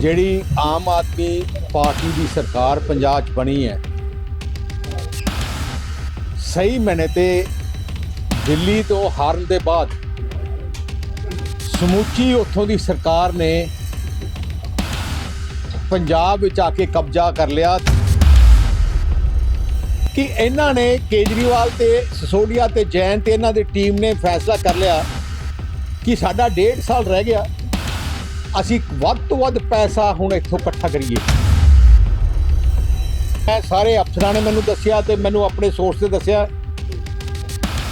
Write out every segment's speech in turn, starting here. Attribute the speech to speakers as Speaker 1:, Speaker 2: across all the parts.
Speaker 1: ਜਿਹੜੀ ਆਮ ਆਦਮੀ ਪਾਰਟੀ ਦੀ ਸਰਕਾਰ ਪੰਜਾਬ 'ਚ ਬਣੀ ਹੈ, ਸਹੀ ਮੈਨੇ ਤੇ ਦਿੱਲੀ ਤੋਂ ਹਾਰਨ ਦੇ ਬਾਅਦ ਸਮੁੱਚੀ ਉੱਥੋਂ ਦੀ ਸਰਕਾਰ ਨੇ ਪੰਜਾਬ ਵਿੱਚ ਆ ਕੇ ਕਬਜ਼ਾ ਕਰ ਲਿਆ ਕਿ ਇਹਨਾਂ ਨੇ ਕੇਜਰੀਵਾਲ ਤੇ ਸਸੋਡੀਆ ਤੇ ਜੈਨ ਤੇ ਇਹਨਾਂ ਦੀ ਟੀਮ ਨੇ ਫੈਸਲਾ ਕਰ ਲਿਆ ਕਿ ਸਾਡਾ ਡੇਢ ਸਾਲ ਰਹਿ ਗਿਆ। ਅਸੀਂ ਵੱਧ ਤੋਂ ਵੱਧ ਪੈਸਾ ਹੁਣ ਇੱਥੋਂ ਇਕੱਠਾ ਕਰੀਏ। ਮੈਂ ਸਾਰੇ ਅਫਸਰਾਂ ਨੇ ਮੈਨੂੰ ਦੱਸਿਆ ਤੇ ਮੈਨੂੰ ਆਪਣੇ ਸੋਰਸ ਤੇ ਦੱਸਿਆ।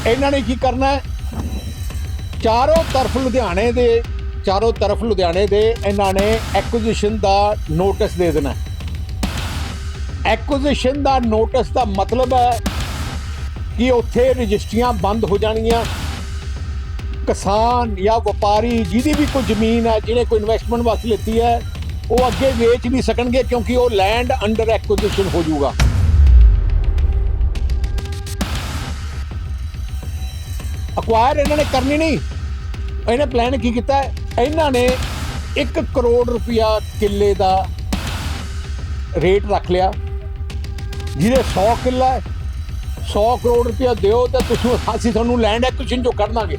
Speaker 1: ਇਹਨਾਂ ਨੇ ਕੀ ਕਰਨਾ ਹੈ? ਚਾਰੋਂ ਤਰਫ ਲੁਧਿਆਣੇ ਦੇ, ਚਾਰੋਂ ਤਰਫ ਲੁਧਿਆਣੇ ਦੇ ਇਹਨਾਂ ਨੇ ਐਕੁਜੀਸ਼ਨ ਦਾ ਨੋਟਿਸ ਦੇ ਦੇਣਾ ਐਕੁਜੀਸ਼ਨ ਦਾ ਨੋਟਿਸ ਦਾ ਮਤਲਬ ਹੈ ਕਿ ਉੱਥੇ ਰਜਿਸਟਰੀਆਂ ਬੰਦ ਹੋ ਜਾਣਗੀਆਂ ਕਿਸਾਨ ਜਾਂ ਵਪਾਰੀ ਜਿਹਦੀ ਵੀ ਕੋਈ ਜ਼ਮੀਨ ਹੈ, ਜਿਹਨੇ ਕੋਈ ਇਨਵੈਸਟਮੈਂਟ ਵਾਸਤੇ ਲਿੱਤੀ ਹੈ, ਉਹ ਅੱਗੇ ਵੇਚ ਨਹੀਂ ਸਕਣਗੇ ਕਿਉਂਕਿ ਉਹ ਲੈਂਡ ਅੰਡਰ ਐਕੁਜੀਸ਼ਨ ਹੋ ਜਾਊਗਾ। ਅਕਵਾਇਰ ਇਹਨਾਂ ਨੇ ਕਰਨੀ ਨਹੀਂ। ਇਹਨੇ ਪਲਾਨ ਕੀ ਕੀਤਾ ਇਹਨਾਂ ਨੇ 1 ਕਰੋੜ ਰੁਪਇਆ ਕਿੱਲੇ ਦਾ ਰੇਟ ਰੱਖ ਲਿਆ, ਜਿਹਦੇ 100 ਕਿੱਲਾ ਹੈ। 100 ਕਰੋੜ ਰੁਪਇਆ ਦਿਓ ਤਾਂ ਤੁਸੀਂ ਅਸੀਂ ਤੁਹਾਨੂੰ ਲੈਂਡ ਐਕੁਜੀਸ਼ਨ ਜੋ ਕਰ ਦਾਂਗੇ।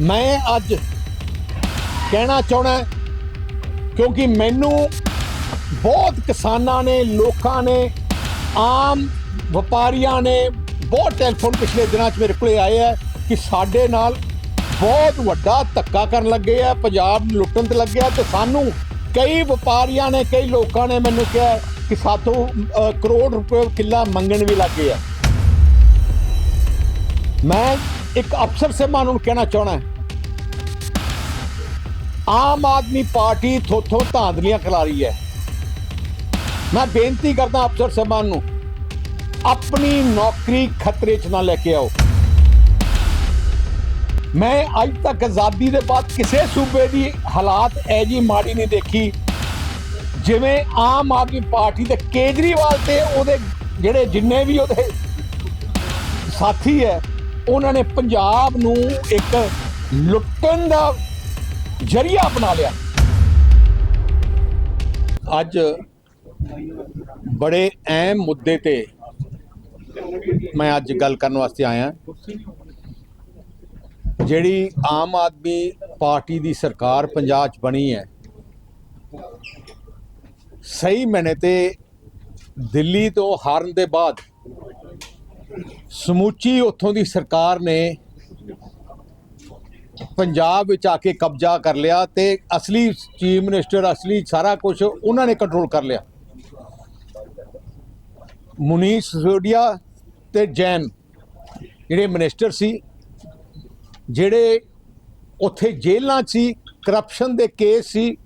Speaker 1: ਮੈਂ ਅੱਜ ਕਹਿਣਾ ਚਾਹਣਾ ਕਿਉਂਕਿ ਮੈਨੂੰ ਬਹੁਤ ਕਿਸਾਨਾਂ ਨੇ, ਲੋਕਾਂ ਨੇ, ਆਮ ਵਪਾਰੀਆਂ ਨੇ ਬਹੁਤ ਟੈਲੀਫੋਨ ਪਿਛਲੇ ਦਿਨਾਂ 'ਚ ਮੇਰੇ ਕੋਲੇ ਆਏ ਆ ਕਿ ਸਾਡੇ ਨਾਲ ਬਹੁਤ ਵੱਡਾ ਧੱਕਾ ਕਰਨ ਲੱਗੇ ਆ, ਪੰਜਾਬ ਨੂੰ ਲੁੱਟਣ ਤੇ ਲੱਗਿਆ ਤੇ ਸਾਨੂੰ ਕਈ ਵਪਾਰੀਆਂ ਨੇ, ਕਈ ਲੋਕਾਂ ਨੇ ਮੈਨੂੰ ਕਿਹਾ ਕਿ ਸਾਥੋਂ ਕਰੋੜ ਰੁਪਏ ਕਿੱਲਾ ਮੰਗਣ ਵੀ ਲੱਗੇ ਆ। ਮੈਂ ਇੱਕ ਅਫਸਰ ਸਹਿਬਾਨ ਨੂੰ ਕਹਿਣਾ ਚਾਹਣਾ ਆਮ ਆਦਮੀ ਪਾਰਟੀ ਥੋਥੋਂ ਧਾਂਦਲੀਆਂ ਖਿਲਾ ਰਹੀ ਹੈ। ਮੈਂ ਬੇਨਤੀ ਕਰਦਾ ਅਫਸਰ ਸਹਿਬਾਨ ਨੂੰ, ਆਪਣੀ ਨੌਕਰੀ ਖਤਰੇ 'ਚ ਨਾ ਲੈ ਕੇ ਆਓ। ਮੈਂ ਅੱਜ ਤੱਕ ਆਜ਼ਾਦੀ ਦੇ ਬਾਅਦ ਕਿਸੇ ਸੂਬੇ ਦੀ ਹਾਲਾਤ ਐ ਜੀ ਮਾੜੀ ਨਹੀਂ ਦੇਖੀ, ਜਿਵੇਂ ਆਮ ਆਦਮੀ ਪਾਰਟੀ ਦੇ ਕੇਜਰੀਵਾਲ ਤੇ ਉਹਦੇ ਜਿਹੜੇ ਜਿੰਨੇ ਵੀ ਉਹਦੇ ਸਾਥੀ ਹੈ ਉਹਨਾਂ ਨੇ ਪੰਜਾਬ ਨੂੰ ਇੱਕ ਲੁੱਟਣ ਦਾ ਜਰੀਆ ਬਣਾ ਲਿਆ। ਅੱਜ ਬੜੇ ਅਹਿਮ ਮੁੱਦੇ ਤੇ ਮੈਂ ਅੱਜ ਗੱਲ ਕਰਨ ਵਾਸਤੇ ਆਇਆ। ਜਿਹੜੀ ਆਮ ਆਦਮੀ ਪਾਰਟੀ ਦੀ ਸਰਕਾਰ ਪੰਜਾਬ 'ਚ ਬਣੀ ਹੈ, ਸਹੀ ਮੈਨੇ ਤੇ ਦਿੱਲੀ ਤੋਂ ਹਾਰਨ ਦੇ ਬਾਅਦ ਸਮੁੱਚੀ ਉੱਥੋਂ ਦੀ ਸਰਕਾਰ ਨੇ ਪੰਜਾਬ ਵਿੱਚ ਆ ਕੇ ਕਬਜ਼ਾ ਕਰ ਲਿਆ ਤੇ ਅਸਲੀ ਚੀਫ ਮਿਨਿਸਟਰ, ਅਸਲੀ ਸਾਰਾ ਕੁਝ ਉਹਨਾਂ ਨੇ ਕੰਟਰੋਲ ਕਰ ਲਿਆ। ਮੁਨੀਸ਼ ਸਿਸੋਦੀਆ ਤੇ ਜੈਨ ਜਿਹੜੇ ਮਿਨਿਸਟਰ ਸੀ, ਜਿਹੜੇ ਉੱਥੇ ਜੇਲ੍ਹਾਂ 'ਚ ਸੀ ਕਰਪਸ਼ਨ ਦੇ ਕੇਸ ਸੀ,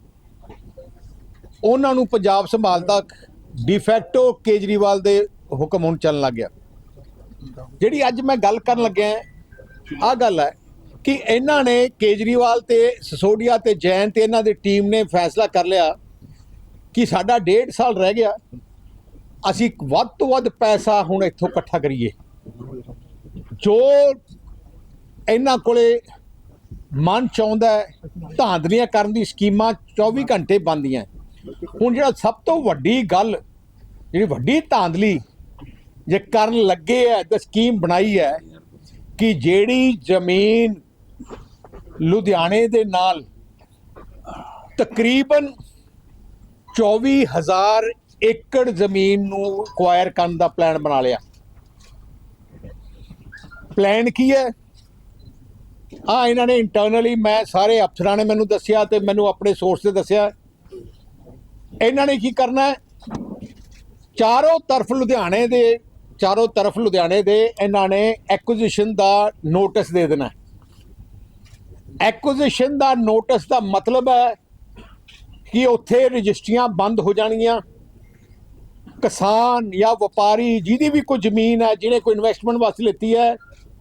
Speaker 1: ਉਹਨਾਂ ਨੂੰ ਪੰਜਾਬ ਸੰਭਾਲਦਾ ਡਿਫੈਕਟੋ ਕੇਜਰੀਵਾਲ ਦੇ ਹੁਕਮ ਹੁਣ ਚੱਲਣ ਲੱਗ ਗਿਆ। ਜਿਹੜੀ ਅੱਜ ਮੈਂ ਗੱਲ ਕਰਨ ਲੱਗਿਆ ਆ ਗੱਲ ਹੈ ਕਿ ਇਹਨਾਂ ਨੇ ਕੇਜਰੀਵਾਲ ਤੇ ਸਸੋਡੀਆ ਤੇ ਜੈਨ ਤੇ ਇਹਨਾਂ ਦੀ ਟੀਮ ਨੇ ਫੈਸਲਾ ਕਰ ਲਿਆ ਕਿ ਸਾਡਾ ਡੇਢ ਸਾਲ ਰਹਿ ਗਿਆ, ਅਸੀਂ ਵੱਧ ਤੋਂ ਵੱਧ ਪੈਸਾ ਹੁਣ ਇੱਥੋਂ ਇਕੱਠਾ ਕਰੀਏ। ਜੋ ਇਹਨਾਂ ਕੋਲੇ ਮਨ ਚਾਹੁੰਦਾ ਧਾਂਦਲੀਆਂ ਕਰਨ ਦੀ ਸਕੀਮਾਂ 24 ਘੰਟੇ ਬੰਦੀਆਂ ਹੁਣ ਜਿਹੜਾ ਸਭ ਤੋਂ ਵੱਡੀ ਗੱਲ, ਜਿਹੜੀ ਵੱਡੀ ਧਾਂਦਲੀ ਜੇ ਕਰਨ ਲੱਗੇ ਹੈ ਤੇ ਸਕੀਮ ਬਣਾਈ ਹੈ ਕਿ ਜਿਹੜੀ ਜ਼ਮੀਨ ਲੁਧਿਆਣੇ ਦੇ ਨਾਲ ਤਕਰੀਬਨ 24000 ਏਕੜ ਜ਼ਮੀਨ ਨੂੰ ਅਕਵਾਇਰ ਕਰਨ ਦਾ ਪਲਾਨ ਬਣਾ ਲਿਆ। ਪਲਾਨ ਕੀ ਹੈ? ਆ ਇਹਨਾਂ ਨੇ ਇੰਟਰਨਲੀ ਮੈਂ ਸਾਰੇ ਅਫਸਰਾਂ ਨੇ ਮੈਨੂੰ ਦੱਸਿਆ ਤੇ ਮੈਨੂੰ ਆਪਣੇ ਸੋਰਸ ਤੇ ਦੱਸਿਆ। ਇਹਨਾਂ ਨੇ ਕੀ ਕਰਨਾ ਚਾਰੋਂ ਤਰਫ ਲੁਧਿਆਣੇ ਦੇ ਚਾਰੋਂ ਤਰਫ ਲੁਧਿਆਣੇ ਦੇ, ਇਹਨਾਂ ਨੇ ਐਕੁਜੀਸ਼ਨ ਦਾ ਨੋਟਿਸ ਦੇ ਦੇਣਾ। ਐਕੁਜੀਸ਼ਨ ਦਾ ਨੋਟਿਸ ਦਾ ਮਤਲਬ ਹੈ ਕਿ ਉੱਥੇ ਰਜਿਸਟਰੀਆਂ ਬੰਦ ਹੋ ਜਾਣਗੀਆਂ। ਕਿਸਾਨ ਜਾਂ ਵਪਾਰੀ ਜਿਹਦੀ ਵੀ ਕੋਈ ਜ਼ਮੀਨ ਹੈ, ਜਿਹਨੇ ਕੋਈ ਇਨਵੈਸਟਮੈਂਟ ਵਾਸਤੇ ਲਿੱਤੀ ਹੈ,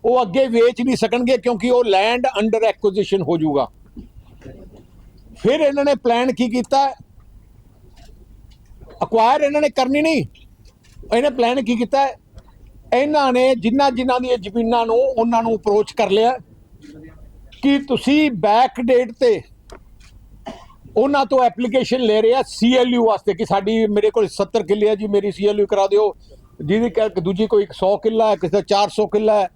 Speaker 1: ਉਹ ਅੱਗੇ ਵੇਚ ਨਹੀਂ ਸਕਣਗੇ ਕਿਉਂਕਿ ਉਹ ਲੈਂਡ ਅੰਡਰ ਐਕੁਜੀਸ਼ਨ ਹੋ ਜਾਊਗਾ। ਫਿਰ ਇਹਨਾਂ ਨੇ ਪਲਾਨ ਕੀ ਕੀਤਾ? ਅਕਵਾਇਰ ਇਹਨਾਂ ਨੇ ਕਰਨੀ ਨਹੀਂ। ਇਹਨੇ ਪਲਾਨ ਕੀ ਕੀਤਾ? ਇਹਨਾਂ ਨੇ ਜਿਨ੍ਹਾਂ ਜਿਨ੍ਹਾਂ ਦੀਆਂ ਜ਼ਮੀਨਾਂ ਨੂੰ ਉਹਨਾਂ ਨੂੰ ਅਪਰੋਚ ਕਰ ਲਿਆ। ਕਿ ਤੁਸੀਂ ਬੈਕ ਡੇਟ ਤੇ ਉਹਨਾਂ ਤੋਂ ਐਪਲੀਕੇਸ਼ਨ ਲੈ ਰਿਹਾ ਸੀਐਲਯੂ ਵਾਸਤੇ? ਕਿ ਸਾਡੀ ਮੇਰੇ ਕੋਲ 70 ਕਿੱਲੇ ਹੈ ਜੀ, ਮੇਰੀ ਸੀਐਲਯੂ ਕਰਾ ਦਿਓ। ਜਿਹਦੀ ਕਿ, ਦੂਜੀ ਕੋਈ 100 ਕਿੱਲਾ ਹੈ, ਕਿਸੇ ਦਾ 400 ਕਿੱਲਾ ਹੈ।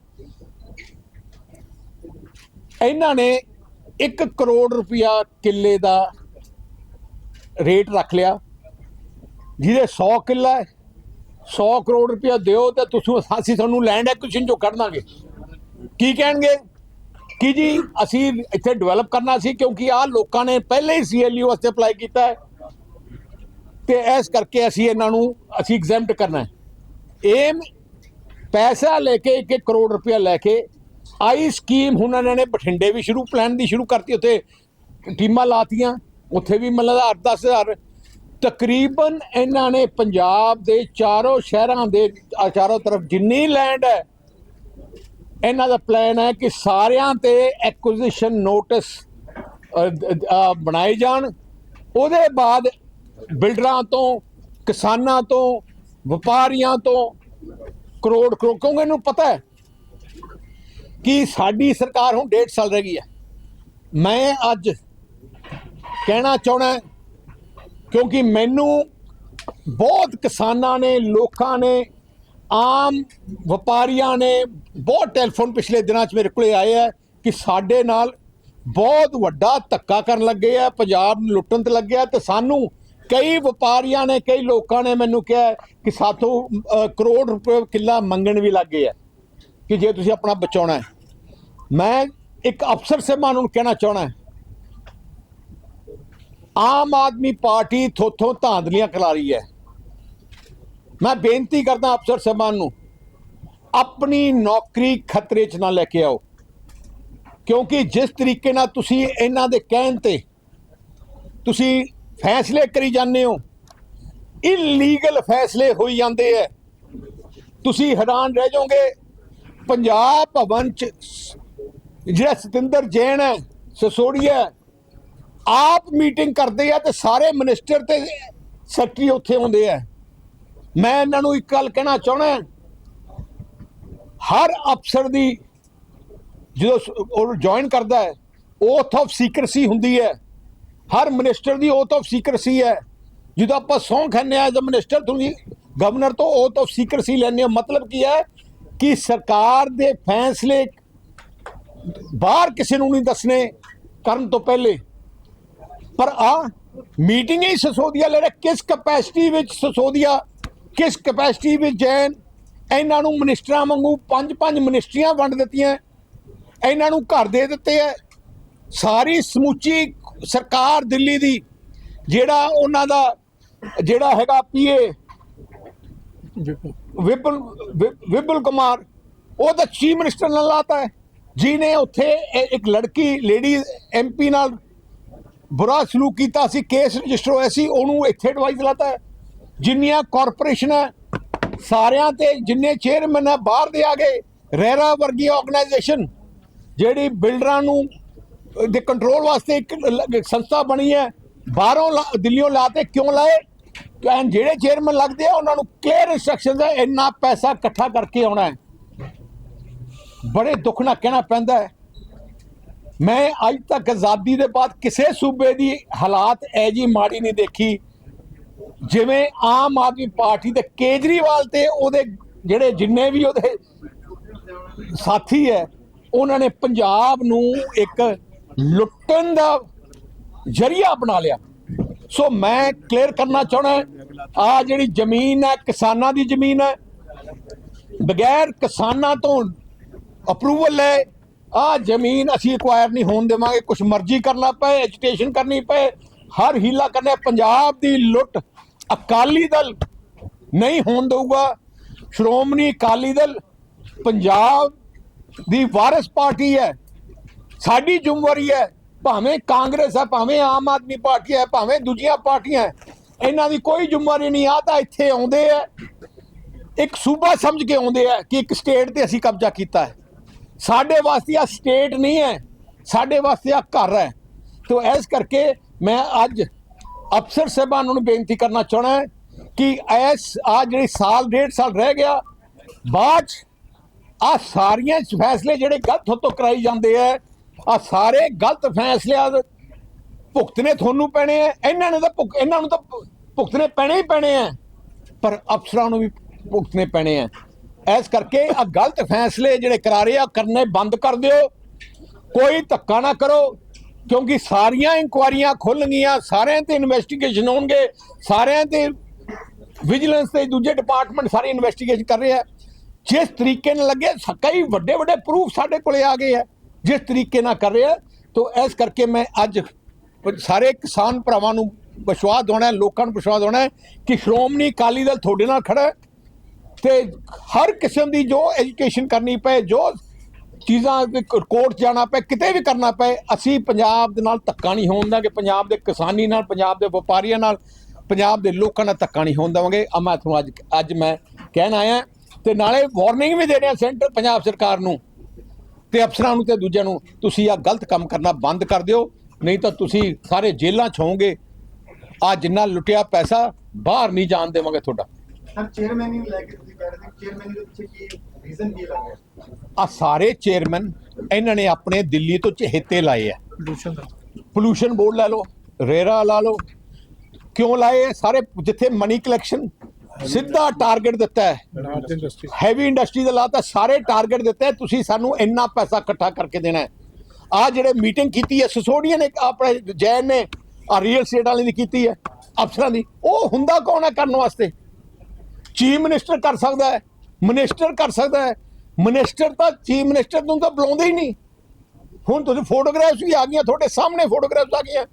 Speaker 1: ਇਹਨਾਂ ਨੇ 1 ਕਰੋੜ ਰੁਪਇਆ ਕਿੱਲੇ ਦਾ ਰੇਟ ਰੱਖ ਲਿਆ, ਜਿਹਦੇ 100 ਕਿੱਲਾ ਹੈ। 100 ਕਰੋੜ ਰੁਪਇਆ ਦਿਓ ਤੇ ਤੁਸੀਂ ਅਸੀਂ ਤੁਹਾਨੂੰ ਲੈਂਡ ਐਕੁਇਜ਼ੀਸ਼ਨ 'ਚੋਂ ਕਰ ਦਾਂਗੇ। ਕੀ ਕਹਿਣਗੇ? ਕਿ ਜੀ, ਅਸੀਂ ਇੱਥੇ ਡਿਵੈਲਪ ਕਰਨਾ ਸੀ ਕਿਉਂਕਿ ਆਹ ਲੋਕਾਂ ਨੇ ਪਹਿਲੇ ਹੀ ਸੀਐਲਯੂ ਵਾਸਤੇ ਅਪਲਾਈ ਕੀਤਾ ਹੈ। ਤੇ ਇਸ ਕਰਕੇ ਅਸੀਂ ਇਹਨਾਂ ਨੂੰ, ਅਸੀਂ ਐਗਜ਼ੈਂਪਟ ਕਰਨਾ ਹੈ। ਏਮ ਪੈਸਾ ਲੈ ਕੇ 1 ਕਰੋੜ ਰੁਪਇਆ ਲੈ ਕੇ ਆਈ ਸਕੀਮ ਹੁਣ ਇਹਨਾਂ ਨੇ ਬਠਿੰਡੇ ਵੀ ਸ਼ੁਰੂ ਪਲਾਨ ਦੀ ਸ਼ੁਰੂ ਕਰਤੀ, ਉੱਥੇ ਟੀਮਾਂ ਲਾਤੀਆਂ। ਉੱਥੇ ਵੀ ਮਤਲਬ 8 ਹਜ਼ਾਰ ਤਕਰੀਬਨ ਇਹਨਾਂ ਨੇ ਪੰਜਾਬ ਦੇ ਚਾਰੋਂ ਸ਼ਹਿਰਾਂ ਦੇ ਚਾਰੋਂ ਤਰਫ ਜਿੰਨੀ ਲੈਂਡ ਹੈ, ਇਹਨਾਂ ਦਾ ਪਲਾਨ ਹੈ ਕਿ ਸਾਰਿਆਂ ਤੇ ਐਕੁਜੀਸ਼ਨ ਨੋਟਿਸ ਬਣਾਏ ਜਾਣ। ਉਹਦੇ ਬਾਅਦ ਬਿਲਡਰਾਂ ਤੋਂ, ਕਿਸਾਨਾਂ ਤੋਂ, ਵਪਾਰੀਆਂ ਤੋਂ ਕਰੋੜ ਕਰੋੜ, ਕਿਉਂਕਿ ਇਹਨੂੰ ਪਤਾ ਹੈ ਕਿ ਸਾਡੀ ਸਰਕਾਰ ਹੁਣ ਡੇਢ ਸਾਲ ਰਹਿ ਗਈ ਹੈ। ਮੈਂ ਅੱਜ ਕਹਿਣਾ ਚਾਹਣਾ ਕਿਉਂਕਿ ਮੈਨੂੰ ਬਹੁਤ ਕਿਸਾਨਾਂ ਨੇ, ਲੋਕਾਂ ਨੇ, ਆਮ ਵਪਾਰੀਆਂ ਨੇ ਬਹੁਤ ਟੈਲੀਫੋਨ ਪਿਛਲੇ ਦਿਨਾਂ 'ਚ ਮੇਰੇ ਕੋਲੇ ਆਏ ਆ ਕਿ ਸਾਡੇ ਨਾਲ ਬਹੁਤ ਵੱਡਾ ਧੱਕਾ ਕਰਨ ਲੱਗੇ ਆ, ਪੰਜਾਬ ਨੂੰ ਲੁੱਟਣ ਤੇ ਲੱਗਿਆ ਤੇ ਸਾਨੂੰ ਕਈ ਵਪਾਰੀਆਂ ਨੇ, ਕਈ ਲੋਕਾਂ ਨੇ ਮੈਨੂੰ ਕਿਹਾ ਕਿ ਸਾਥੋਂ ਕਰੋੜ ਰੁਪਏ ਕਿੱਲਾ ਮੰਗਣ ਵੀ ਲੱਗੇ ਆ ਕਿ ਜੇ ਤੁਸੀਂ ਆਪਣਾ ਬਚਾਉਣਾ ਹੈ। ਮੈਂ ਇੱਕ ਅਫਸਰ ਸਾਹਿਬਾਨ ਨੂੰ ਕਹਿਣਾ ਚਾਹਣਾ ਆਮ ਆਦਮੀ ਪਾਰਟੀ ਥੋਥੋਂ ਧਾਂਦਲੀਆਂ ਕਰਾ ਰਹੀ ਹੈ। ਮੈਂ ਬੇਨਤੀ ਕਰਦਾ ਅਫਸਰ ਸਾਹਿਬਾਨ ਨੂੰ ਆਪਣੀ ਨੌਕਰੀ ਖਤਰੇ 'ਚ ਨਾ ਲੈ ਕੇ ਆਓ। ਕਿਉਂਕਿ ਜਿਸ ਤਰੀਕੇ ਨਾਲ ਤੁਸੀਂ ਇਹਨਾਂ ਦੇ ਕਹਿਣ ਤੇ ਤੁਸੀਂ ਫੈਸਲੇ ਕਰੀ ਜਾਂਦੇ ਹੋ ਇਲੀਗਲ ਫੈਸਲੇ ਹੋਈ ਜਾਂਦੇ ਐ ਤੁਸੀਂ ਹੈਰਾਨ ਰਹਿ ਜਾਓਗੇ ਪੰਜਾਬ ਭਵਨ 'ਚ ਜਿਹੜਾ ਸਤਿੰਦਰ ਜੈਨ ਹੈ ਸਸੋੜੀਆ ਹੈ, ਆਪ ਮੀਟਿੰਗ ਕਰਦੇ ਆ ਤੇ ਸਾਰੇ ਮਿਨਿਸਟਰ ਤੇ ਸੈਕਟਰੀ ਉੱਥੇ ਆਉਂਦੇ ਆ। ਮੈਂ ਇਹਨਾਂ ਨੂੰ ਇੱਕ ਗੱਲ ਕਹਿਣਾ ਚਾਹਣਾ ਹਰ ਅਫਸਰ ਦੀ ਜਦੋਂ ਉਹ ਜੁਆਇਨ ਕਰਦਾ ਹੈ, oath ਆਫ ਸੀਕ੍ਰੇਸੀ ਹੁੰਦੀ ਹੈ। ਹਰ ਮਿਨਿਸਟਰ ਦੀ ਓਥ ਆਫ ਸੀਕਰਸੀ ਹੈ। ਜਦੋਂ ਆਪਾਂ ਸੌਂ ਖਾਂਦੇ ਆ ਐਜ਼ ਮਿਨਿਸਟਰ ਤੁਸੀਂ ਗਵਰਨਰ ਤੋਂ ਓਥ ਆਫ ਸੀਕ੍ਰੇਸੀ ਲੈਣੇ ਹੋ, ਮਤਲਬ ਕੀ ਹੈ ਕਿ ਸਰਕਾਰ ਦੇ ਫੈਸਲੇ ਬਾਹਰ ਕਿਸੇ ਨੂੰ ਨਹੀਂ ਦੱਸਣੇ ਕਰਨ ਤੋਂ ਪਹਿਲੇ। ਪਰ ਆ ਮੀਟਿੰਗ ਹੀ ਸਸੋਦੀਆ ਲੈ ਰਿਹਾ ਕਿਸ ਕਪੈਸਿਟੀ ਵਿੱਚ ਸਸੋਦੀਆ, ਕਿਸ ਕਪੈਸਿਟੀ ਵਿੱਚ ਜੈਨ, ਇਹਨਾਂ ਨੂੰ ਮਿਨਿਸਟਰਾਂ ਵਾਂਗੂ ਪੰਜ ਪੰਜ ਮਿਨਿਸਟਰੀਆਂ ਵੰਡ ਦਿੱਤੀਆਂ, ਇਹਨਾਂ ਨੂੰ ਘਰ ਦੇ ਦਿੱਤੇ ਐ ਸਾਰੀ ਸਮੁੱਚੀ ਸਰਕਾਰ ਦਿੱਲੀ ਦੀ, ਜਿਹੜਾ ਉਹਨਾਂ ਦਾ, ਜਿਹੜਾ ਹੈਗਾ ਪੀਏ ਵਿਪਲ ਵਿ- ਵਿਪਲ ਕੁਮਾਰ, ਉਹ ਤਾਂ ਚੀਫ ਮਿਨਿਸਟਰ ਨਾਲ ਲਾਤਾ ਹੈ। ਜਿਹਨੇ ਉੱਥੇ ਇੱਕ ਲੜਕੀ ਲੇਡੀ ਐਮਪੀ ਨਾਲ ਬੁਰਾ ਸਲੂਕ ਕੀਤਾ ਸੀ, ਕੇਸ ਰਜਿਸਟਰ ਹੋਇਆ ਸੀ, ਉਹਨੂੰ ਇੱਥੇ ਐਡਵਾਈਸ ਲਾਤਾ ਜਿੰਨੀਆਂ ਕਾਰਪੋਰੇਸ਼ਨ ਹੈ, ਸਾਰਿਆਂ ਤੇ ਜਿੰਨੇ ਚੇਅਰਮੈਨ ਹੈ, ਬਾਹਰ ਦੇ ਆ ਗਏ, ਰਹਿਰਾ ਵਰਗੀ ਆਰਗੇਨਾਈਜੇਸ਼ਨ ਜਿਹੜੀ ਬਿਲਡਰਾਂ ਨੂੰ ਦੇ ਕੰਟਰੋਲ ਵਾਸਤੇ ਇੱਕ ਸੰਸਥਾ ਬਣੀ ਹੈ, ਬਾਹਰੋਂ ਲਾ- ਦਿੱਲੀੋਂ ਲਾਤੇ ਕਿਉਂ ਲਾਏ? ਕਹਿਣ ਜਿਹੜੇ ਚੇਅਰਮੈਨ ਲੱਗਦੇ ਆ, ਉਹਨਾਂ ਨੂੰ ਕਲੀਅਰ ਇਨਸਟਰਕਸ਼ਨਸ ਹੈ, ਇੰਨਾ ਪੈਸਾ ਇਕੱਠਾ ਕਰਕੇ ਆਉਣਾ ਹੈ। ਬੜੇ ਦੁੱਖ ਨਾਲ ਕਹਿਣਾ ਪੈਂਦਾ ਹੈ। ਮੈਂ ਅੱਜ ਤੱਕ ਆਜ਼ਾਦੀ ਦੇ ਬਾਅਦ ਕਿਸੇ ਸੂਬੇ ਦੀ ਹਾਲਾਤ ਐ ਜੀ ਮਾੜੀ ਨਹੀਂ ਦੇਖੀ। ਜਿਵੇਂ ਆਮ ਆਦਮੀ ਪਾਰਟੀ ਦੇ ਕੇਜਰੀਵਾਲ ਤੇ ਉਹਦੇ ਜਿਹੜੇ ਜਿੰਨੇ ਵੀ ਉਹਦੇ ਸਾਥੀ ਹੈ, ਉਹਨਾਂ ਨੇ ਪੰਜਾਬ ਨੂੰ ਇੱਕ ਲੁੱਟਣ ਦਾ ਜਰੀਆ ਬਣਾ ਲਿਆ। ਸੋ ਮੈਂ ਕਲੀਅਰ ਕਰਨਾ ਚਾਹਣਾ ਆ ਜਿਹੜੀ ਜ਼ਮੀਨ ਹੈ, ਕਿਸਾਨਾਂ ਦੀ ਜ਼ਮੀਨ ਹੈ, ਬਗੈਰ ਕਿਸਾਨਾਂ ਤੋਂ ਅਪਰੂਵਲ ਲੈ ਆ ਜ਼ਮੀਨ ਅਸੀਂ ਐਕਵਾਇਰ ਨਹੀਂ ਹੋਣ ਦੇਵਾਂਗੇ ਕੁਝ ਮਰਜ਼ੀ ਕਰਨਾ ਪਏ ਐਜੀਟੇਸ਼ਨ ਕਰਨੀ ਪਏ, ਹਰ ਹੀਲਾ ਕਰਨਾ, ਪੰਜਾਬ ਦੀ ਲੁੱਟ ਅਕਾਲੀ ਦਲ ਨਹੀਂ ਹੋਣ ਦੇਊਗਾ, ਸ਼੍ਰੋਮਣੀ ਅਕਾਲੀ ਦਲ ਪੰਜਾਬ ਦੀ ਵਾਰਿਸ ਪਾਰਟੀ ਹੈ, ਸਾਡੀ ਜ਼ਿੰਮੇਵਾਰੀ ਹੈ, ਭਾਵੇਂ ਕਾਂਗਰਸ ਹੈ, ਭਾਵੇਂ ਆਮ ਆਦਮੀ ਪਾਰਟੀ ਹੈ, ਭਾਵੇਂ ਦੂਜੀਆਂ ਪਾਰਟੀਆਂ ਇਹਨਾਂ ਦੀ ਕੋਈ ਜ਼ਿੰਮੇਵਾਰੀ ਨਹੀਂ ਆ ਤਾਂ ਇੱਥੇ ਆਉਂਦੇ ਆ ਇੱਕ ਸੂਬਾ ਸਮਝ ਕੇ ਆਉਂਦੇ ਆ ਕਿ ਇੱਕ ਸਟੇਟ ਤੇ ਅਸੀਂ ਕਬਜ਼ਾ ਕੀਤਾ ਹੈ। ਸਾਡੇ ਵਾਸਤੇ ਆ ਸਟੇਟ ਨਹੀਂ ਹੈ, ਸਾਡੇ ਵਾਸਤੇ ਆ ਘਰ ਹੈ। ਤੋ ਇਸ ਕਰਕੇ ਮੈਂ ਅੱਜ ਅਫਸਰ ਸਾਹਿਬਾਨ ਨੂੰ ਬੇਨਤੀ ਕਰਨਾ ਚਾਹਣਾ ਹੈ ਕਿ ਐਸ ਆ ਜਿਹੜੀ ਸਾਲ, ਡੇਢ ਸਾਲ ਰਹਿ ਗਿਆ, ਬਾਅਦ ਆ ਸਾਰੀਆਂ ਫੈਸਲੇ ਜਿਹੜੇ ਗਲਤ ਤੋਂ ਕਰਾਈ ਜਾਂਦੇ ਆ ਆ ਸਾਰੇ ਗਲਤ ਫੈਸਲਿਆਂ ਦੇ ਭੁਗਤਨੇ ਤੁਹਾਨੂੰ ਪੈਣੇ ਆ, ਇਹਨਾਂ ਨੇ ਤਾਂ ਭੁਗ- ਇਹਨਾਂ ਨੂੰ ਤਾਂ ਭੁ- ਭੁਗਤਣੇ ਪੈਣੇ ਹੀ ਪੈਣੇ ਆ। ਪਰ ਅਫਸਰਾਂ ਨੂੰ ਵੀ ਭੁਗਤਣੇ ਪੈਣੇ ਆ। ਇਸ ਕਰਕੇ ਆ ਗਲਤ ਫੈਸਲੇ ਜਿਹੜੇ ਕਰਾ ਰਹੇ ਆ ਕਰਨੇ ਬੰਦ ਕਰ ਦਿਓ। ਕੋਈ ਧੱਕਾ ਨਾ ਕਰੋ, ਕਿਉਂਕਿ ਸਾਰੀਆਂ ਇਨਕੁਆਰੀਆਂ ਖੁੱਲਣਗੀਆਂ ਸਾਰਿਆਂ ਤੇ ਇਨਵੈਸਟੀਗੇਸ਼ਨ ਹੋਣਗੇ, ਸਾਰਿਆਂ ਤੇ ਵਿਜੀਲੈਂਸ ਤੇ ਦੂਜੇ ਡਿਪਾਰਟਮੈਂਟ ਸਾਰੇ ਇਨਵੈਸਟੀਗੇਸ਼ਨ ਕਰ ਰਹੇ ਆ। ਜਿਸ ਤਰੀਕੇ ਨਾਲ ਲੱਗੇ ਕਈ ਵੱਡੇ ਵੱਡੇ ਪ੍ਰੂਫ ਸਾਡੇ ਕੋਲੇ ਆ ਗਏ ਆ। ਜਿਸ ਤਰੀਕੇ ਨਾਲ ਕਰ ਰਹੇ ਆ, ਤੋਂ ਇਸ ਕਰਕੇ ਮੈਂ ਅੱਜ ਸਾਰੇ ਕਿਸਾਨ ਭਰਾਵਾਂ ਨੂੰ ਵਿਸ਼ਵਾਸ ਦਿਵਾਉਣਾ, ਲੋਕਾਂ ਨੂੰ ਵਿਸ਼ਵਾਸ ਦਿਵਾਉਣਾ ਕਿ ਸ਼੍ਰੋਮਣੀ ਅਕਾਲੀ ਦਲ ਤੁਹਾਡੇ ਨਾਲ ਖੜਾ ਹੈ। ਤੇ ਹਰ ਕਿਸਮ ਦੀ ਜੋ ਐਜੂਕੇਸ਼ਨ ਕਰਨੀ ਪਏ, ਜੋ ਚੀਜ਼ਾਂ ਕੋਰਟ ਜਾਣਾ ਪਏ, ਕਿਤੇ ਵੀ ਕਰਨਾ ਪਏ, ਅਸੀਂ ਪੰਜਾਬ ਦੇ ਨਾਲ ਧੱਕਾ ਨਹੀਂ ਹੋਣ ਦਾਂਗੇ ਪੰਜਾਬ ਦੇ ਕਿਸਾਨੀ ਨਾਲ, ਪੰਜਾਬ ਦੇ ਵਪਾਰੀਆਂ ਨਾਲ, ਪੰਜਾਬ ਦੇ ਲੋਕਾਂ ਨਾਲ ਧੱਕਾ ਨਹੀਂ ਹੋਣ ਦੇਵਾਂਗੇ। ਆ ਮੈਂ ਤੁਹਾਨੂੰ ਅੱਜ ਅੱਜ ਮੈਂ ਕਹਿਣ ਆਇਆ, ਤੇ ਨਾਲੇ ਵਾਰਨਿੰਗ ਵੀ ਦੇ ਰਿਹਾ ਸੈਂਟਰ, ਪੰਜਾਬ ਸਰਕਾਰ ਨੂੰ ਤੇ ਅਫਸਰਾਂ ਨੂੰ ਤੇ ਦੂਜਿਆਂ ਨੂੰ, ਤੁਸੀਂ ਆ ਗਲਤ ਕੰਮ ਕਰਨਾ ਬੰਦ ਕਰ ਦਿਓ, ਨਹੀਂ ਤਾਂ ਤੁਸੀਂ ਸਾਰੇ ਜੇਲ੍ਹਾਂ 'ਚ ਹੋਵੋਗੇ। ਆ ਜਿੰਨਾ ਲੁੱਟਿਆ ਪੈਸਾ, ਬਾਹਰ ਨਹੀਂ ਜਾਣ ਦੇਵਾਂਗੇ ਤੁਹਾਡਾ।
Speaker 2: ਸਰ ਚੇਅਰਮੈਨ ਨੂੰ ਲੈ ਕੇ ਤੁਸੀਂ ਕਹਿ ਰਹੇ ਸੀ ਚੇਅਰਮੈਨ ਦੇ ਪਿੱਛੇ ਕੀ ਰੀਜ਼ਨ ਕੀ ਲੱਗ ਰਿਹਾ?
Speaker 1: ਆ ਸਾਰੇ ਚੇਅਰਮੈਨ ਇਹਨਾਂ ਨੇ ਆਪਣੇ ਦਿੱਲੀ ਤੋਂ ਚਹੇਤੇ ਲਾਏ ਆ।
Speaker 2: ਦਾ।
Speaker 1: ਪੋਲੂਸ਼ਨ ਬੋਰਡ ਲੈ ਲਓ ਰੇਰਾ ਲਾ ਲਓ। ਕਿਉਂ ਲਾਏ ਆ? ਸਾਰੇ ਜਿੱਥੇ ਮਨੀ ਕਲੈਕਸ਼ਨ ਸਿੱਧਾ ਟਾਰਗੇਟ ਦਿੱਤਾ ਹੈ। ਹੈਵੀ ਇੰਡਸਟਰੀ ਦਾ ਲਾਤਾ ਸਾਰੇ ਟਾਰਗੇਟ ਦਿੱਤੇ ਹੈ, ਤੁਸੀਂ ਸਾਨੂੰ ਇੰਨਾ ਪੈਸਾ ਇਕੱਠਾ ਕਰਕੇ ਦੇਣਾ ਹੈ। ਆ ਜਿਹੜੇ ਮੀਟਿੰਗ ਕੀਤੀ ਹੈ ਸਿਸੋਡੀਆ ਨੇ ਆਪਣੇ ਜੈਨ ਨੇ ਆ ਰੀਅਲ ਸਟੇਟ ਵਾਲੇ ਦੀ ਕੀਤੀ ਹੈ ਅਫਸਰਾਂ ਦੀ। ਉਹ ਹੁੰਦਾ ਕੌਣ ਹੈ ਕਰਨ ਵਾਸਤੇ? ਚੀਫ ਮਿਨਿਸਟਰ ਕਰ ਸਕਦਾ ਹੈ, ਮਿਨਿਸਟਰ ਕਰ ਸਕਦਾ ਹੈ। ਮਿਨਿਸਟਰ ਤਾਂ ਚੀਫ ਮਿਨਿਸਟਰ ਨੂੰ ਤਾਂ ਬੁਲਾਉਂਦੇ ਹੀ ਨਹੀਂ। ਹੁਣ ਤੁਸੀਂ ਫੋਟੋਗ੍ਰਾਫਸ ਵੀ ਆ ਗਈਆਂ, ਤੁਹਾਡੇ ਸਾਹਮਣੇ ਫੋਟੋਗ੍ਰਾਫਸ ਆ ਗਈਆਂ।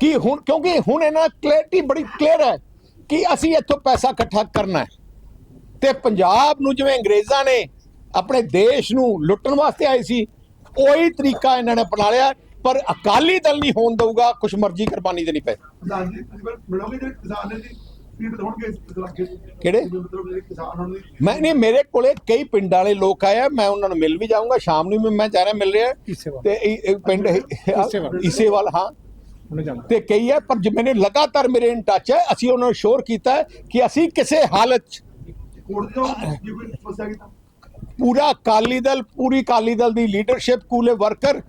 Speaker 1: ਕਿ ਹੁਣ, ਕਿਉਂਕਿ ਹੁਣ ਇਹਨਾਂ ਕਲੈਰਿਟੀ ਬੜੀ ਕਲੀਅਰ ਹੈ ਕਿ ਅਸੀਂ ਇੱਥੋਂ ਪੈਸਾ ਇਕੱਠਾ ਕਰਨਾ ਹੈ। ਤੇ ਪੰਜਾਬ ਨੂੰ ਜਿਵੇਂ ਅੰਗਰੇਜ਼ਾਂ ਨੇ ਆਪਣੇ ਦੇਸ਼ ਨੂੰ ਲੁੱਟਣ ਵਾਸਤੇ ਆਏ ਸੀ, ਉਹੀ ਤਰੀਕਾ ਇਹਨਾਂ ਨੇ ਅਪਣਾ ਲਿਆ। ਪਰ ਅਕਾਲੀ ਦਲ ਨਹੀਂ ਹੋਣ ਦਊਗਾ, ਕੁਛ ਮਰਜ਼ੀ ਕੁਰਬਾਨੀ ਦੇਣੀ ਪਏ। ਕਿਹੜੇ? ਮੈਂ ਨਹੀਂ ਮੇਰੇ ਕੋਲੇ ਕਈ ਪਿੰਡਾਂ ਵਾਲੇ ਲੋਕ ਆਏ ਆ ਮੈਂ ਉਹਨਾਂ ਨੂੰ ਮਿਲ ਵੀ ਜਾਊਂਗਾ ਸ਼ਾਮ ਨੂੰ ਵੀ ਮੈਂ ਜਾ ਰਿਹਾ ਮਿਲ ਰਿਹਾ। ਤੇ ਇਹ- ਪਿੰਡ। ਇਸੇਵਾਲ ਹਾਂ ਤੇ ਕਈ ਹੈ ਪਰ ਮੈंने ਲਗਾਤਾਰ ਮੇਰੇ ਇਨ ਟੱਚ ਹੈ ਅਸੀਂ ਉਹਨਾਂ ਨੂੰ ਸ਼ੋਰ ਕੀਤਾ ਹੈ ਕਿ ਅਸੀਂ ਕਿਸੇ ਹਾਲਤ 'ਚ ਪੂਰਾ ਅਕਾਲੀ ਦਲ ਪੂਰੀ ਅਕਾਲੀ ਦਲ ਦੀ ਲੀਡਰਸ਼ਿਪ ਕੂਲੇ ਵਰਕਰ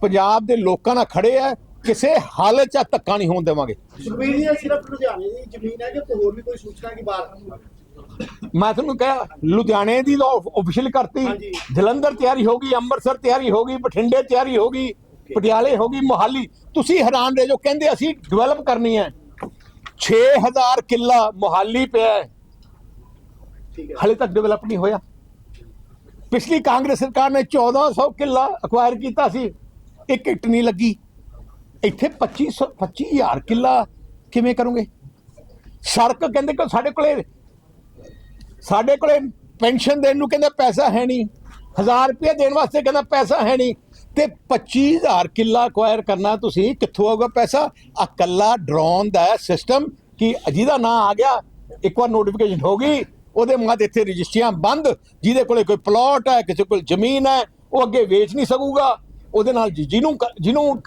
Speaker 1: ਪੰਜਾਬ ਦੇ ਲੋਕਾਂ ਨਾਲ ਖੜੇ ਆ ਕਿਸੇ ਹਾਲਤ 'ਚ ਧੱਕਾ ਨਹੀਂ ਹੋਣ ਦੇਵਾਂਗੇ।
Speaker 3: ਜ਼ਮੀਨ ਇਹ ਸਿਰਫ ਲੁਧਿਆਣੇ ਦੀ ਜ਼ਮੀਨ ਹੈ ਕਿ ਕੋਈ ਹੋਰ ਵੀ ਕੋਈ ਸੂਚਨਾ ਕੀ ਬਾਹਰ
Speaker 1: ਮੈਂ ਤੁਹਾਨੂੰ ਕਿਹਾ ਲੁਧਿਆਣੇ ਦੀ ਤਾਂ ਆਫੀਸ਼ੀਅਲ ਕਰਤੀ। ਜਲੰਧਰ ਤਿਆਰੀ ਹੋ ਗਈ ਅੰਮ੍ਰਿਤਸਰ ਤਿਆਰੀ ਹੋ ਗਈ ਬਠਿੰਡੇ ਤਿਆਰੀ ਹੋ ਗਈ ਪਟਿਆਲੇ ਹੋ ਗਈ ਮੋਹਾਲੀ। ਤੁਸੀਂ ਹੈਰਾਨ ਰਹੇ ਜੋ ਕਹਿੰਦੇ ਅਸੀਂ ਡਿਵੈਲਪ ਕਰਨੀ ਹੈ। 6000 ਕਿੱਲਾ ਮੋਹਾਲੀ ਪਿਆ ਹੈ। ਹਲੇ ਤੱਕ ਡਿਵੈਲਪ ਨਹੀਂ ਹੋਇਆ। ਪਿਛਲੀ ਕਾਂਗਰਸ ਸਰਕਾਰ ਨੇ 1400 ਕਿੱਲਾ ਅਕਵਾਇਰ ਕੀਤਾ ਸੀ। ਇੱਕ ਇੱਟ ਨਹੀਂ ਲੱਗੀ। ਇੱਥੇ 2500 25000 ਕਿੱਲਾ ਕਿਵੇਂ ਕਰੋਗੇ? ਸੜਕ ਕਹਿੰਦੇ ਕਿ ਸਾਡੇ ਕੋਲੇ ਸਾਡੇ ਕੋਲੇ ਪੈਨਸ਼ਨ ਦੇਣ ਨੂੰ ਕਹਿੰਦੇ ਪੈਸਾ ਹੈ ਨਹੀਂ। 1000 ਰੁਪਏ ਦੇਣ ਵਾਸਤੇ ਕਹਿੰਦਾ ਪੈਸਾ ਹੈ ਨਹੀਂ। ਤੇ 25000 ਕਿੱਲਾ ਅਕਵਾਇਰ ਕਰਨਾ ਤੁਸੀਂ, ਕਿੱਥੋਂ ਆਊਗਾ ਪੈਸਾ? ਆ ਕੱਲਾ ਡਰੋਨ ਦਾ ਸਿਸਟਮ ਕਿ ਜਿਹਦਾ ਨਾਂ ਆ ਗਿਆ, ਇੱਕ ਵਾਰ ਨੋਟੀਫਿਕੇਸ਼ਨ ਹੋ ਗਈ, ਉਹਦੇ ਬਾਅਦ ਇੱਥੇ ਰਜਿਸਟਰੀਆਂ ਬੰਦ, ਜਿਹਦੇ ਕੋਲੇ ਕੋਈ ਪਲਾਟ ਹੈ, ਕਿਸੇ ਕੋਲ ਜ਼ਮੀਨ ਹੈ, ਉਹ ਅੱਗੇ ਵੇਚ ਨਹੀਂ ਸਕੂਗਾ। ਉਹਦੇ ਨਾਲ ਜਿਹਨੂੰ ਕ- ਜਿਹਨੂੰ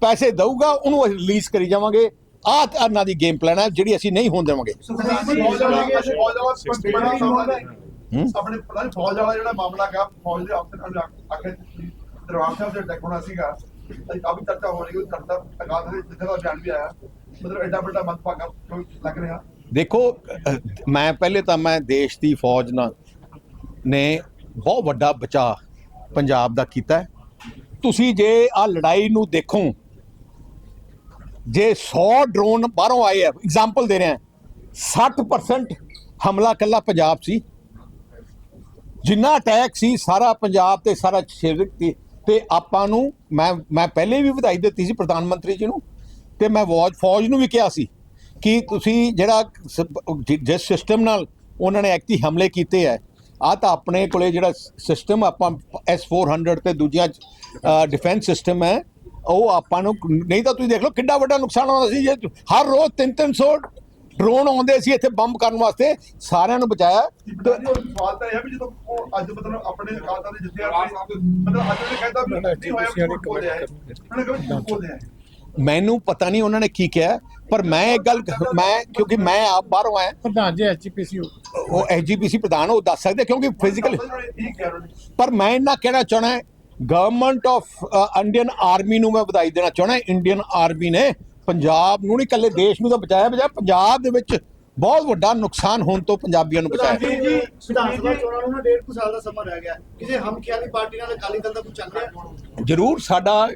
Speaker 1: ਪੈਸੇ ਦਊਗਾ, ਉਹਨੂੰ ਅਸੀਂ ਰਿਲੀਜ਼ ਕਰੀ ਜਾਵਾਂਗੇ। ਆਹ ਤਾਂ ਇਹਨਾਂ ਦੀ ਗੇਮ ਪਲਾਨ ਹੈ, ਜਿਹੜੀ ਅਸੀਂ ਨਹੀਂ ਹੋਣ ਦੇਵਾਂਗੇ।
Speaker 4: ਆਪਣੇ ਪਤਾ ਨਹੀਂ ਫੌਜ ਵਾਲਾ ਜਿਹੜਾ ਮਾਮਲਾ ਗਿਆ ਫੌਜ ਦੇ ਅਫਸਰ ਨੇ ਦਰਬਾਰ ਸਾਹਿਬ ਦੇ ਅਟੈਕ ਹੋਣਾ ਸੀਗਾ ਅਸੀਂ ਚਰਚਾ ਹੋ? ਰਹੀ ਹੈ ਕਰਦਾ ਅਕਾਲ ਦੇ ਜਿੱਥੇ ਦਾ ਬਿਆਨ ਵੀ ਆਇਆ ਮਤਲਬ ਐਡਾ ਵੱਡਾ ਮਤਭਾਗਾ ਲੱਗ ਰਿਹਾ
Speaker 1: ਦੇਖੋ ਮੈਂ ਪਹਿਲੇ ਤਾਂ ਮੈਂ ਦੇਸ਼ ਦੀ ਫੌਜ ਨਾਲ ਨੇ ਬਹੁਤ ਵੱਡਾ ਬਚਾਅ ਪੰਜਾਬ ਦਾ ਕੀਤਾ ਤੁਸੀਂ ਜੇ ਆ ਲੜਾਈ ਨੂੰ ਦੇਖੋ ਜੇ 100 ਡਰੋਨ ਬਾਹਰੋਂ ਆਏ ਆ ਐਗਜ਼ਾਮਪਲ ਦੇ ਰਿਹਾ 60% ਹਮਲਾ ਕੱਲਾ ਪੰਜਾਬ ਸੀ। ਜਿੰਨਾ ਅਟੈਕ ਸੀ, ਸਾਰਾ ਪੰਜਾਬ ਤੇ ਸਾਰਾ ਸ਼ੇਰਕ ਤੇ ਤੇ ਆਪਾਂ ਨੂੰ, ਮੈਂ ਮੈਂ ਪਹਿਲੇ ਵੀ ਵਧਾਈ ਦਿੱਤੀ ਸੀ ਪ੍ਰਧਾਨ ਮੰਤਰੀ ਜੀ ਨੂੰ, ਤੇ ਮੈਂ ਫੌਜ ਫੌਜ ਨੂੰ ਵੀ ਕਿਹਾ ਸੀ ਕਿ ਤੁਸੀਂ ਜਿਹੜਾ ਜਿਸ ਸਿਸਟਮ ਨਾਲ ਉਹਨਾਂ ਨੇ ਐਕਟੀ ਹਮਲੇ ਕੀਤੇ ਹੈ ਆ ਤਾਂ ਆਪਣੇ ਕੋਲੇ ਜਿਹੜਾ ਸਿਸਟਮ ਆਪਾਂ S400 ਤੇ ਦੂਜੀਆਂ ਡਿਫੈਂਸ ਸਿਸਟਮ ਹੈ ਉਹ ਆਪਾਂ ਨੂੰ ਨਹੀਂ ਤਾਂ ਤੁਸੀਂ ਦੇਖ ਲਓ ਕਿੰਨਾ ਵੱਡਾ ਨੁਕਸਾਨ ਹੋਣਾ ਸੀ ਜੇ ਹਰ ਰੋਜ਼ 3-300 ਡਰੋਨ ਆਉਂਦੇ ਸੀ ਇੱਥੇ ਬੰਬ ਕਰਨ ਵਾਸਤੇ ਸਾਰਿਆਂ ਨੂੰ ਬਚਾਇਆ।
Speaker 4: ਕਿ
Speaker 1: ਤੇ
Speaker 4: ਬਤਾ ਦਿਓ ਸਵਾਲ ਤਾਂ ਇਹ ਹੈ ਵੀ ਜਦੋਂ ਉਹ ਅੱਜ ਮਤਲਬ ਆਪਣੇ ਅਕਾਲ ਦੇ ਜਿੱਥੇ ਮਤਲਬ ਅੱਜ ਉਹਨੇ ਕਹਿੰਦਾ ਵੀ ਨਹੀਂ ਹੋਇਆ ਝੂਠ ਬੋਲਿਆ ਹੈ। ਉਹਨੇ ਕਿਹਾ ਵੀ ਝੂਠ ਬੋਲਿਆ ਹੈ।
Speaker 1: ਮੈਨੂੰ ਪਤਾ ਨਹੀਂ ਉਹਨਾਂ ਨੇ ਕੀ ਕਿਹਾ ਪਰ ਮੈਂ ਇੱਕ ਗੱਲ ਮੈਂ ਕਿਉਂਕਿ ਮੈਂ ਆਪ ਬਾਹਰੋਂ ਆਇਆ।
Speaker 2: ਪ੍ਰਧਾਨ ਜੀ ਐਚਪੀਸੀ
Speaker 1: ਉਹ ਐਸਜੀਪੀਸੀ ਪ੍ਰਧਾਨ ਉਹ ਦੱਸ ਸਕਦੇ ਕਿਉਂਕਿ ਫਿਜ਼ੀਕਲ ਪਰ ਮੈਂ ਇਹਨਾਂ ਕਹਿਣਾ ਚਾਹਣਾ ਹੈ ਗਵਰਨਮੈਂਟ ਆਫ ਇੰਡੀਅਨ ਆਰਮੀ ਨੂੰ ਮੈਂ ਵਧਾਈ ਦੇਣਾ ਚਾਹੁੰਦਾ ਇੰਡੀਅਨ ਆਰਮੀ ਨੇ ਪੰਜਾਬ ਨੂੰ ਨਹੀਂ ਇਕੱਲੇ ਦੇਸ਼ ਨੂੰ ਤਾਂ ਬਚਾਇਆ ਬਚਾਇਆ ਪੰਜਾਬ ਦੇ ਵਿੱਚ ਬਹੁਤ ਵੱਡਾ ਨੁਕਸਾਨ ਹੋਣ ਤੋਂ ਪੰਜਾਬੀਆਂ ਨੂੰ ਬਚਾਇਆ।
Speaker 3: ਜੀ ਜੀ ਵਿਧਾਨ ਸਭਾ ਚੋਣਾਂ ਨੂੰ ਨਾ ਡੇਢ ਕੁ ਸਾਲ ਦਾ ਸਮਾਂ ਰਹਿ ਗਿਆ। ਕਿਸੇ ਹਮਖਿਆਲੀ ਪਾਰਟੀ ਨਾਲ ਅਕਾਲੀ ਦਲ ਦਾ ਕੁਝ ਚੱਲ ਰਿਹਾ?
Speaker 1: ਜ਼ਰੂਰ ਸਾਡਾ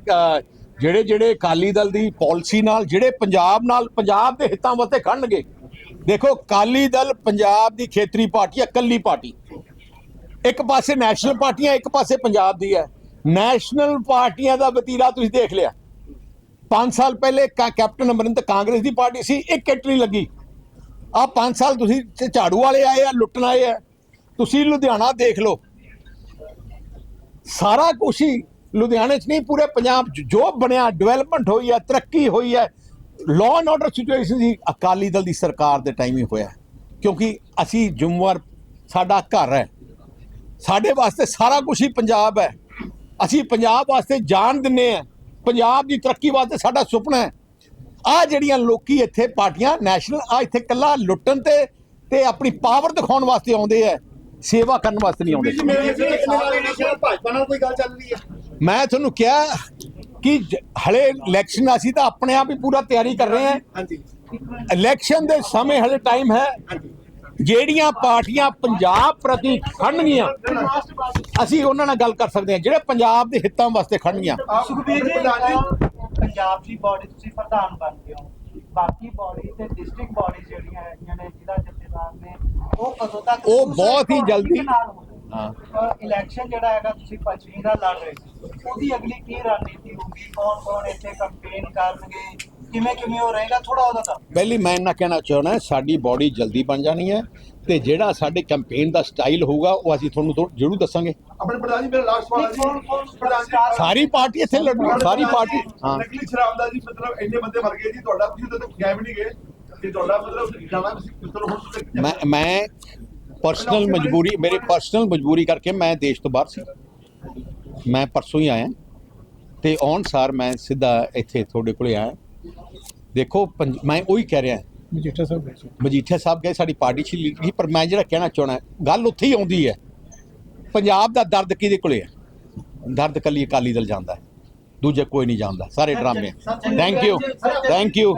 Speaker 1: ਜਿਹੜੇ ਜਿਹੜੇ ਅਕਾਲੀ ਦਲ ਦੀ ਪਾਲਿਸੀ ਨਾਲ ਜਿਹੜੇ ਪੰਜਾਬ ਨਾਲ ਪੰਜਾਬ ਦੇ ਹਿੱਤਾਂ ਵਾਸਤੇ ਖੜਨਗੇ। ਦੇਖੋ ਅਕਾਲੀ ਦਲ ਪੰਜਾਬ ਦੀ ਖੇਤਰੀ ਪਾਰਟੀ ਹੈ ਇਕੱਲੀ ਪਾਰਟੀ। ਇੱਕ ਪਾਸੇ ਨੈਸ਼ਨਲ ਪਾਰਟੀਆਂ ਇੱਕ ਪਾਸੇ ਪੰਜਾਬ ਦੀ ਹੈ। ਨੈਸ਼ਨਲ ਪਾਰਟੀਆਂ ਦਾ ਵਤੀਰਾ ਤੁਸੀਂ ਦੇਖ ਲਿਆ। 5 ਸਾਲ ਪਹਿਲੇ ਕਾ- ਕੈਪਟਨ ਅਮਰਿੰਦਰ ਕਾਂਗਰਸ ਦੀ ਪਾਰਟੀ ਸੀ, ਇੱਕ ਕਿੱਟ ਲੱਗੀ। ਆ 5 ਸਾਲ ਤੁਸੀਂ ਝਾੜੂ ਵਾਲੇ ਆਏ ਆ, ਲੁੱਟਣ ਆਏ ਆ। ਤੁਸੀਂ ਲੁਧਿਆਣਾ ਦੇਖ ਲਓ। ਸਾਰਾ ਕੁਛ ਹੀ ਲੁਧਿਆਣੇ 'ਚ ਨਹੀਂ, ਪੂਰੇ ਪੰਜਾਬ 'ਚ ਜੋ ਬਣਿਆ ਡਿਵੈਲਪਮੈਂਟ ਹੋਈ ਹੈ ਤਰੱਕੀ ਹੋਈ ਹੈ ਲਾਅ ਐਂਡ ਆਰਡਰ ਸਿਚੁਏਸ਼ਨ ਸੀ। ਅਕਾਲੀ ਦਲ ਦੀ ਸਰਕਾਰ ਦੇ ਟਾਈਮ ਹੀ ਹੋਇਆ। ਕਿਉਂਕਿ ਅਸੀਂ ਜ਼ਿੰਮੇਵਾਰ ਸਾਡਾ ਘਰ ਹੈ। ਸਾਡੇ ਵਾਸਤੇ ਸਾਰਾ ਕੁਝ ਹੀ ਪੰਜਾਬ ਹੈ। ਅਸੀਂ ਪੰਜਾਬ ਵਾਸਤੇ ਜਾਨ ਦਿੰਨੇ ਆ ਪੰਜਾਬ ਦੀ ਤਰੱਕੀ ਵਾਸਤੇ ਸਾਡਾ ਸੁਪਨਾ ਹੈ। ਆ ਜਿਹੜੀਆਂ ਲੋਕੀ ਇੱਥੇ ਪਾਰਟੀਆਂ ਨੈਸ਼ਨਲ ਆ ਇੱਥੇ ਕੱਲਾ ਲੁੱਟਣ ਤੇ ਤੇ ਆਪਣੀ ਪਾਵਰ ਦਿਖਾਉਣ ਵਾਸਤੇ ਆਉਂਦੇ ਆ ਸੇਵਾ ਕਰਨ ਵਾਸਤੇ ਨਹੀਂ ਆਉਂਦੇ। ਮੈਂ ਤੁਹਾਨੂੰ ਕਿਹਾ ਕਿ ਹਲੇ ਇਲੈਕਸ਼ਨ ਅਸੀਂ ਤਾਂ ਆਪਣੇ ਆਪ ਹੀ ਪੂਰਾ ਤਿਆਰੀ ਕਰ ਰਹੇ ਹਾਂ।
Speaker 3: ਹਾਂਜੀ।
Speaker 1: ਇਲੈਕਸ਼ਨ ਦੇ ਸਮੇਂ ਹਲੇ ਟਾਈਮ ਹੈ।
Speaker 3: ਹਾਂਜੀ।
Speaker 1: ਜਿਹੜੀਆਂ ਪਾਰਟੀਆਂ ਪੰਜਾਬ ਪ੍ਰਤੀ ਖੜਨਗੀਆਂ ਅਸੀਂ ਉਹਨਾਂ ਨਾਲ ਗੱਲ ਕਰ ਸਕਦੇ ਹਾਂ ਜਿਹੜੇ ਪੰਜਾਬ ਦੇ ਹਿੱਤਾਂ ਵਾਸਤੇ ਖੜਨਗੀਆਂ
Speaker 5: ਸੁਖਬੀਰ ਜੀ ਪੰਜਾਬ ਦੀ ਬਾਡੀ ਤੁਸੀਂ ਪ੍ਰਧਾਨ ਬਣ ਗਏ ਹੋ। ਬਾਕੀ ਬਾਡੀ ਤੇ ਡਿਸਟ੍ਰਿਕਟ ਬਾਡੀ ਜਿਹੜੀਆਂ ਹੈਗੀਆਂ ਨੇ ਜ਼ਿਲ੍ਹਾ ਜਥੇਦਾਰ ਨੇ ਉਹ ਕਦੋਂ ਤੱਕ
Speaker 1: ਉਹ ਬਹੁਤ ਹੀ ਜਲਦੀ-? ਹਾਂ।
Speaker 5: ਇਲੈਕਸ਼ਨ ਜਿਹੜਾ ਹੈਗਾ ਤੁਸੀਂ ਪੱਛਮੀ ਦਾ ਲੜ ਰਹੇ ਸੀ। ਉਹਦੀ ਅਗਲੀ ਕੀ ਰਣਨੀਤੀ ਹੋਊਗੀ? ਕੌਣ ਕੌਣ ਇੱਥੇ ਕੰਪੇਨ ਕਰਨਗੇ? ਕਿਵੇਂ ਕਿਵੇਂ ਉਹ ਰਹੇਗਾ? ਥੋੜਾ ਉਹਦਾ ਦੱਸੋ
Speaker 1: ਪਹਿਲੀ ਮੈਂ ਇਹਨਾਂ ਕਹਿਣਾ ਚਾਹੁੰਦਾ ਸਾਡੀ ਬਾਡੀ ਜਲਦੀ ਬਣ ਜਾਣੀ ਹੈ ਤੇ ਜਿਹੜਾ ਸਾਡੇ ਕੈਂਪੇਨ ਦਾ ਸਟਾਈਲ ਹੋਊਗਾ ਉਹ ਅਸੀਂ ਤੁਹਾਨੂੰ ਥੋ- ਜ਼ਰੂਰ ਦੱਸਾਂਗੇ।
Speaker 4: ਆਪਣੇ ਪ੍ਰਧਾਨ ਜੀ ਮੇਰਾ ਲਾਸਟ ਸਵਾਲ ਹੈ ਜੀ। ਪ੍ਰਧਾਨ ਜੀ
Speaker 1: ਸਾਰੀ ਪਾਰਟੀ ਇੱਥੇ ਲੜੂ ਸਾਰੀ ਪਾਰਟੀ ਹਾਂ।
Speaker 4: ਨਕਲੀ ਸ਼ਰਾਬ ਦਾ ਜੀ ਮਤਲਬ ਇੰਨੇ ਬੰਦੇ ਮਰ ਗਏ ਜੀ ਤੁਹਾਡਾ ਤੁਸੀਂ ਤਾਂ ਵੀ ਨਹੀਂ ਗਏ ਤੇ ਤੁਹਾਡਾ ਮਤਲਬ ਜਾਣਾ ਤੁਸੀਂ ਕਿਸ ਤਰ੍ਹਾਂ ਤੁਸੀਂ
Speaker 1: ਮੈਂ ਮੈਂ ਪਰਸਨਲ ਮਜਬੂਰੀ ਮੇਰੇ ਪਰਸਨਲ ਮਜਬੂਰੀ ਕਰਕੇ ਮੈਂ ਦੇਸ਼ ਤੋਂ ਬਾਹਰ ਸੀ। ਮੈਂ ਪਰਸੋਂ ਹੀ ਆਇਆ। ਤੇ ਆਉਣ ਸਾਰ ਮੈਂ ਸਿੱਧਾ ਇੱਥੇ ਤੁਹਾਡੇ ਕੋਲੇ ਆਇਆ। ਦੇਖੋ ਪੰਜ- ਮੈਂ ਉਹੀ ਕਹਿ ਰਿਹਾ
Speaker 3: ਮਜੀਠਾ ਸਾਹਿਬ
Speaker 1: ਮਜੀਠੀਆ ਸਾਹਿਬ ਗਏ ਸਾਡੀ ਪਾਰਟੀ ਚ ਲੀਡਰ ਸੀ ਪਰ ਮੈਂ ਜਿਹੜਾ ਕਹਿਣਾ ਚਾਹਣਾ ਗੱਲ ਉੱਥੇ ਹੀ ਆਉਂਦੀ ਹੈ ਪੰਜਾਬ ਦਾ ਦਰਦ ਕਿਹਦੇ ਕੋਲੇ ਹੈ ਦਰਦ ਕੱਲੀ ਅਕਾਲੀ ਦਲ ਜਾਂਦਾ ਹੈ ਦੂਜੇ ਕੋਈ ਨਹੀਂ ਜਾਣਦਾ ਸਾਰੇ ਡਰਾਮੇ ਥੈਂਕ ਯੂ ਥੈਂਕ ਯੂ